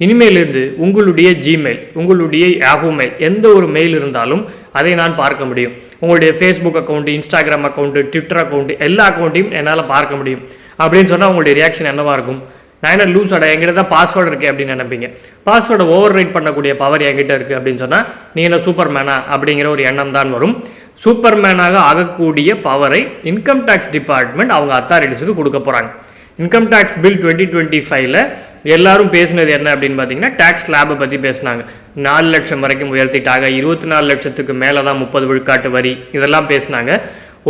இனிமேலிருந்து உங்களுடைய ஜிமெயில் உங்களுடைய Yahoo mail எந்த ஒரு மெயில் இருந்தாலும் அதை நான் பார்க்க முடியும். உங்களுடைய Facebook account Instagram account Twitter account எல்லா அக்கௌண்ட்டையும் என்னால் பார்க்க முடியும். அப்படின்னு சொன்னால் உங்களுடைய ரியாக்ஷன் என்னவாக இருக்கும்? நான் என்ன லூஸ் ஆட என்கிட்ட தான் பாஸ்வேர்டு இருக்குது அப்படின்னு நினைப்பீங்க. பாஸ்வேர்டை ஓவர் ரைட் பண்ணக்கூடிய பவர் என்கிட்ட இருக்குது அப்படின்னு சொன்னால் நீ என்ன சூப்பர் மேனா அப்படிங்கிற ஒரு எண்ணம் தான் வரும். சூப்பர் மேனாக ஆகக்கூடிய பவரை இன்கம் டேக்ஸ் டிபார்ட்மெண்ட் அவங்க அத்தாரிட்டிஸுக்கு கொடுக்க போகிறாங்க income tax bill twenty twenty ஃபைவ்ல எல்லாரும் பேசினது என்ன அப்படின்னு பார்த்தீங்கன்னா டேக்ஸ் ஸ்லாபை பற்றி பேசினாங்க. நாலு லட்சம் வரைக்கும் உயர்த்திட்டாங்க. இருபத்தி நாலு லட்சத்துக்கு மேலே தான் முப்பது விழுக்காட்டு வரி. இதெல்லாம் பேசினாங்க.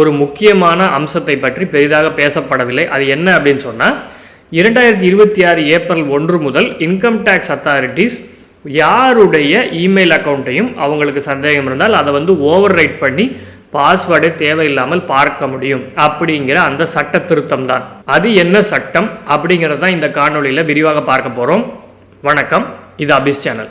ஒரு முக்கியமான அம்சத்தை பற்றி பெரிதாக பேசப்படவில்லை. அது என்ன அப்படின்னு சொன்னால் இரண்டாயிரத்தி இருபத்தி ஆறு ஏப்ரல் ஒன்று முதல் இன்கம் டேக்ஸ் அத்தாரிட்டிஸ் யாருடைய இமெயில் அக்கௌண்ட்டையும் அவங்களுக்கு சந்தேகம் இருந்தால் அதை வந்து ஓவர் ரைட் பண்ணி பாஸ்வேர்டு தேவையில்லாமல் பார்க்க முடியும் அப்படிங்கிற அந்த சட்ட திருத்தம் தான் அது என்ன சட்டம் அப்படிங்கிறத தான் இந்த காணொளியில் விரிவாக பார்க்க போகிறோம் வணக்கம். இது அபிஸ் சேனல்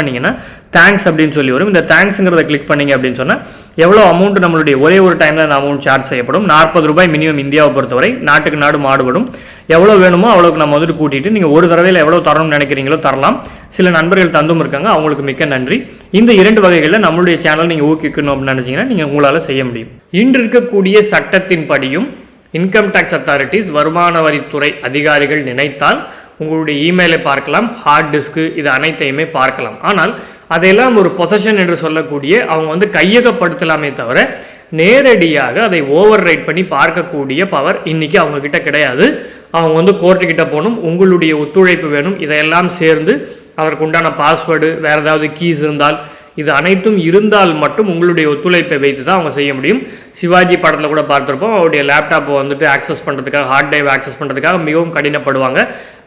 பண்ணிங்கன்னா தேங்க்ஸ் அப்படின்னு சொல்லி வரும். இந்த தேங்க்ஸுங்கிறத கிளிக் பண்ணீங்க அப்படின்னு சொன்னால் எவ்வளோ அமௌண்ட் நம்மளுடைய ஒரே ஒரு டைமில் அந்த அமௌண்ட் சார்ஜ் செய்யப்படும்? நாற்பது ரூபாய் மினிமம் இந்தியாவை பொறுத்தவரை நாட்டுக்கு நாடு மாடுபடும். எவ்வளோ வேணுமோ அவ்வளோக்கு நம்ம வந்துட்டு கூட்டிட்டு நீங்கள் ஒரு தடவையில் எவ்வளோ தரணும்னு நினைக்கிறீங்களோ தரலாம். சில நண்பர்கள் தந்தும் இருக்காங்க அவங்களுக்கு மிக்க நன்றி. இந்த இரண்டு வகைகளில் நம்மளுடைய சேனல் நீங்கள் ஊக்கிக்கணும் அப்படின்னு நினச்சிங்கன்னா நீங்கள் உங்களால் செய்ய முடியும். இன்று இருக்கக்கூடிய சட்டத்தின்படியும் இன்கம் டேக்ஸ் அத்தாரிட்டிஸ் வருமான வரித்துறை அதிகாரிகள் நினைத்தால் உங்களுடைய இமெயிலை பார்க்கலாம் ஹார்ட் டிஸ்க்கு இது அனைத்தையுமே பார்க்கலாம். ஆனால் அதையெல்லாம் ஒரு பொசஷன் என்று சொல்லக்கூடிய அவங்க வந்து கையகப்படுத்தலாமே தவிர நேரடியாக அதை ஓவர் ரைட் பண்ணி பார்க்கக்கூடிய பவர் இன்னைக்கு அவங்க கிட்ட கிடையாது. அவங்க வந்து கோர்ட்டுக்கிட்ட போகணும் உங்களுடைய ஒத்துழைப்பு வேணும் இதையெல்லாம் சேர்ந்து அதற்கு உண்டான பாஸ்வேர்டு வேறு ஏதாவது கீஸ் இருந்தால் இது அனைத்தும் இருந்தால் மட்டும் உங்களுடைய ஒத்துழைப்பை வைத்து தான் அவங்க செய்ய முடியும். சிவாஜி படத்தில் கூட பார்த்துருப்போம் அவருடைய லேப்டாப்பை வந்துட்டு ஆக்சஸ் பண்ணுறதுக்காக ஹார்ட் டிரைவ் ஆக்சஸ் பண்ணுறதுக்காக மிகவும் கடினப்படுவாங்க.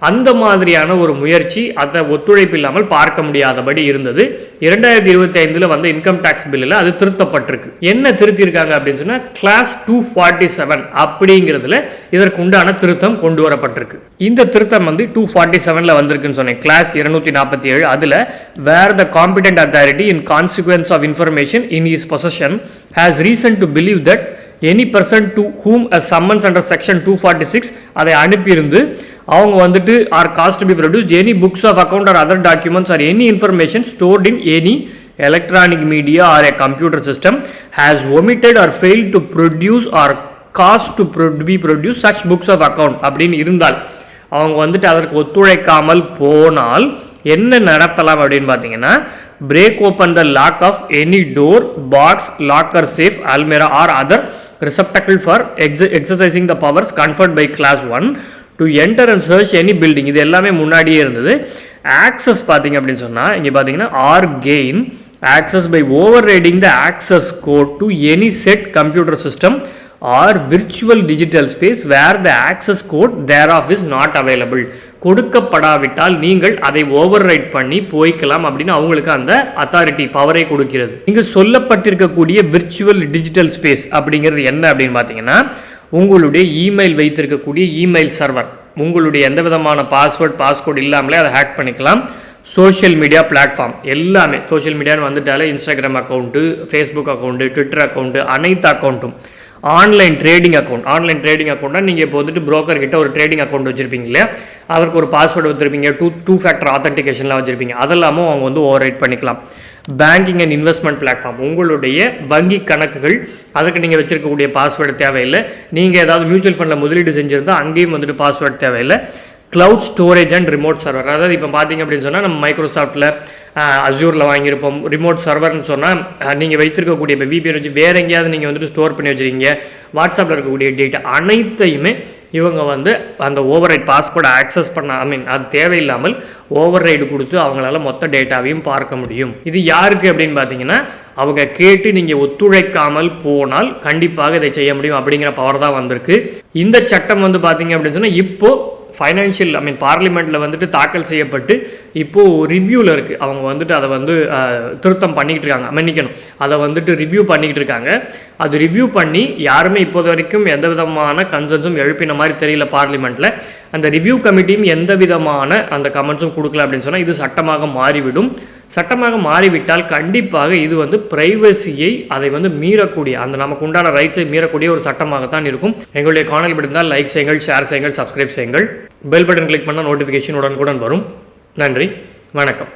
அந்த மாதிரியான ஒரு முயற்சி அதை ஒத்துழைப்பு இல்லாமல் பார்க்க முடியாதபடி இருந்தது. இரண்டாயிரத்தி இருபத்தி ஐந்தில் வந்து இன்கம் டேக்ஸ் பில்லில் அது திருத்தப்பட்டிருக்கு. என்ன திருத்தியிருக்காங்க அப்படின்னு சொன்னால் கிளாஸ் டூ ஃபார்ட்டி செவன் அப்படிங்கிறதுல இதற்கு உண்டான திருத்தம் கொண்டு வரப்பட்டிருக்கு. இந்த திருத்தம் வந்து டூ ஃபார்ட்டி செவனில் வந்திருக்குன்னு சொன்னேன். கிளாஸ் இருநூத்தி நாற்பத்தி ஏழு அதில் where the competent authority in consequence of information in his possession has reason to believe that any person to whom a summons under section two forty six அதை அனுப்பியிருந்து அவங்க வந்துட்டு or caused to be produce any books of account or other documents or any information stored in any electronic media or a computer system has omitted or fail to produce or caused to be produce such books of account அப்படின்னு இருந்தால் அவங்க வந்துட்டு அதற்கு ஒத்துழைக்காமல் போனால் என்ன நடத்தலாம் அப்படின்னு பார்த்தீங்கன்னா break open the lock of any door box locker safe almirah or other receptacle for எக்ஸ exercising the powers conferred by clause one to enter and search any building இது எல்லாமே முன்னாடியே இருந்தது. ஆக்சஸ் பார்த்தீங்க அப்படின்னு சொன்னால் இங்கே பார்த்தீங்கன்னா or gain access by overriding the access code to any such computer system or virtual digital space where the access code thereof is not available கொடுக்கப்படாவிட்டால் நீங்கள் அதை ஓவர் ரைட் பண்ணி போய்க்கலாம் அப்படின்னு அவங்களுக்கு அந்த அத்தாரிட்டி பவரை கொடுக்கிறது. இங்கு சொல்லப்பட்டிருக்கக்கூடிய விர்ச்சுவல் டிஜிட்டல் ஸ்பேஸ் அப்படிங்கிறது என்ன அப்படின்னு பார்த்தீங்கன்னா உங்களுடைய இமெயில் வைத்திருக்கக்கூடிய இமெயில் சர்வர் உங்களுடைய எந்த விதமான பாஸ்வேர்ட் பாஸ்கோட் இல்லாமலே அதை ஹேக் பண்ணிக்கலாம். சோஷியல் மீடியா பிளாட்ஃபார்ம் எல்லாமே. சோஷியல் மீடியான்னு வந்துட்டாலே Instagram account Facebook account Twitter account அனைத்து அக்கௌண்ட்டும் online trading account online trading அக்கௌண்ட்னா நீங்கள் இப்போ வந்துட்டு ப்ரோக்கர் கிட்ட ஒரு ட்ரேடிங் அக்கௌண்ட் வச்சிருப்பீங்க இல்லையா? ஒரு பாஸ்வேர்டு வச்சிருப்பீங்க. டூ டூ ஃபேக்டர் ஆத்தன்டிகேஷன்லாம் வச்சிருப்பீங்க. அதெல்லாமும் அவங்க வந்து ஓவர் ரைட் பண்ணிக்கலாம். பேங்கிங் அண்ட் இன்வெஸ்ட்மெண்ட் பிளாட்ஃபார்ம் உங்களுடைய வங்கி கணக்குகள் அதுக்கு நீங்கள் வச்சிருக்கக்கூடிய பாஸ்வேர்டு தேவையில்லை. நீங்கள் ஏதாவது மியூச்சுவல் ஃபண்டில் முதலீடு செஞ்சுருந்தால் அங்கேயும் வந்துட்டு பாஸ்வேர்டு தேவையில்லை. Cloud storage and remote server அதாவது இப்போ பார்த்தீங்க அப்படின்னு சொன்னால் நம்ம மைக்ரோசாஃப்ட்டில் அஜூரில் வாங்கியிருப்போம். ரிமோட் சர்வர்னு சொன்னால் நீங்கள் வைத்திருக்கக்கூடிய இப்போ விபிஎன் வச்சு வேறு எங்கேயாவது நீங்கள் வந்துட்டு ஸ்டோர் பண்ணி வச்சுருக்கீங்க. வாட்ஸ்அப்பில் இருக்கக்கூடிய டேட்டா அனைத்தையுமே இவங்க வந்து அந்த ஓவர் ரைட் பாஸ்வேர்டை ஆக்சஸ் பண்ண ஐ மீன் அது தேவையில்லாமல் ஓவர் ரைடு கொடுத்து அவங்களால மொத்த டேட்டாவையும் பார்க்க முடியும். இது யாருக்கு அப்படின்னு பார்த்தீங்கன்னா அவங்க கேட்டு நீங்கள் ஒத்துழைக்காமல் போனால் கண்டிப்பாக இதை செய்ய முடியும் அப்படிங்கிற பவர் தான் வந்திருக்கு. இந்த சட்டம் வந்து பார்த்தீங்க அப்படின்னு சொன்னால் இப்போது ஃபைனான்ஷியல் ஐ மீன் பார்லிமெண்ட்டில் வந்துட்டு தாக்கல் செய்யப்பட்டு இப்போது ரிவ்யூவில் இருக்குது அவங்க வந்துட்டு அதை வந்து திருத்தம் பண்ணிக்கிட்டு இருக்காங்க மன்னிக்கணும். அதை வந்துட்டு ரிவ்யூ பண்ணிக்கிட்டு இருக்காங்க அது ரிவ்யூ பண்ணி யாருமே இப்போது வரைக்கும் எந்த விதமான கன்சன்ஸும் எழுப்பின மாதிரி தெரியல பார்லிமெண்ட்டில் அந்த ரிவ்யூ கமிட்டியும் எந்த விதமான அந்த கமெண்ட்ஸும் கொடுக்கல அப்படின்னு சொன்னால் இது சட்டமாக மாறிவிடும். சட்டமாக மாறிவிட்டால் கண்டிப்பாக இது வந்து பிரைவசியை அதை வந்து மீறக்கூடிய அந்த நமக்கு உண்டான ரைட்ஸை மீறக்கூடிய ஒரு சட்டமாகத்தான் இருக்கும். எங்களுடைய காணொலி பிடிந்தால் லைக் செய்யுங்கள் ஷேர் செய்யுங்கள் சப்ஸ்கிரைப் செய்யுங்கள். பெல் பட்டன் கிளிக் பண்ணால் நோட்டிஃபிகேஷன் உடனுக்குடன் வரும். நன்றி வணக்கம்.